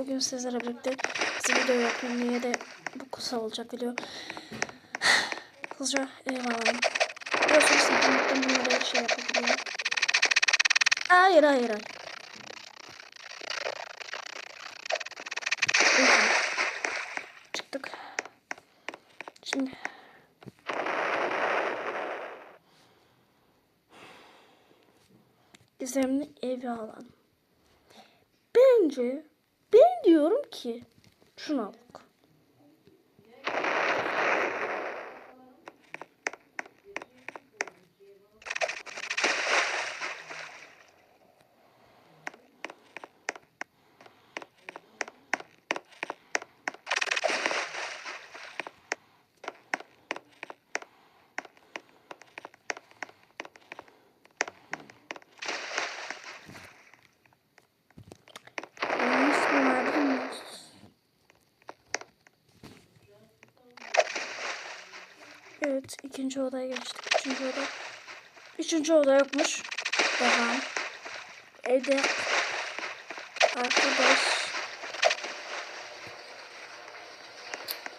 Bugün sizlerle birlikte bizim video yapıyorum. Niye de bu kısa olacak video. Hızlıca ev alalım. Biliyorsunuz internetten bunları şey yapabiliyorum. Hayır hayır hayır. Çıktık. Şimdi gizemli evi alalım. Bence ben diyorum ki şunu al. Benim ismim vardı mı? Evet ikinci odaya geçtik. Üçüncü oda. Üçüncü oda yokmuş. Devam. Evde arkadaş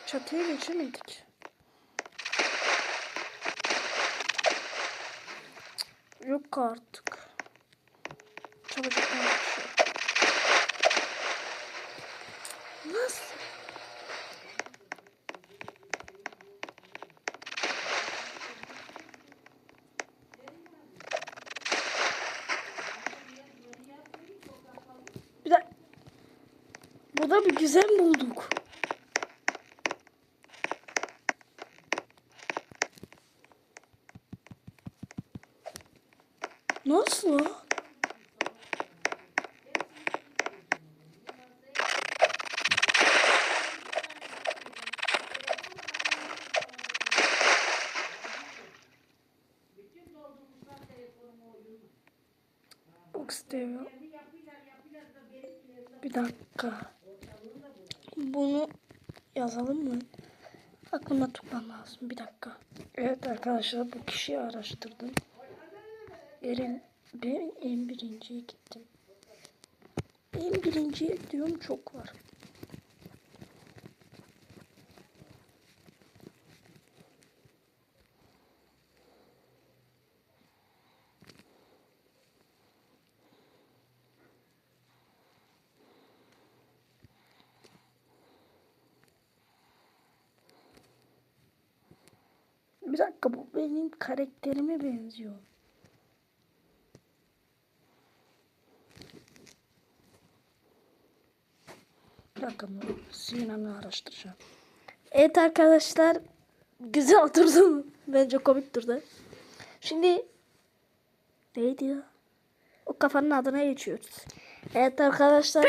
çatıya geçemedik. Yok artık. Çabucak. Nasıl? Bir de burada bir güzel bulduk. Nasıl? Diyor. Bir dakika. Bunu yazalım mı? Aklıma tutmam lazım. Bir dakika. Evet arkadaşlar bu kişiyi araştırdım. Erin, ben en birinciye gittim. En birinciye diyorum çok var. Bir dakika bu benim karakterime benziyor. Bir dakika bu Sinan'ı araştıracağım. Evet arkadaşlar güzel oturdu. Bence komik durdu. Şimdi neydi ya? O kafanın adına geçiyoruz. Evet arkadaşlar.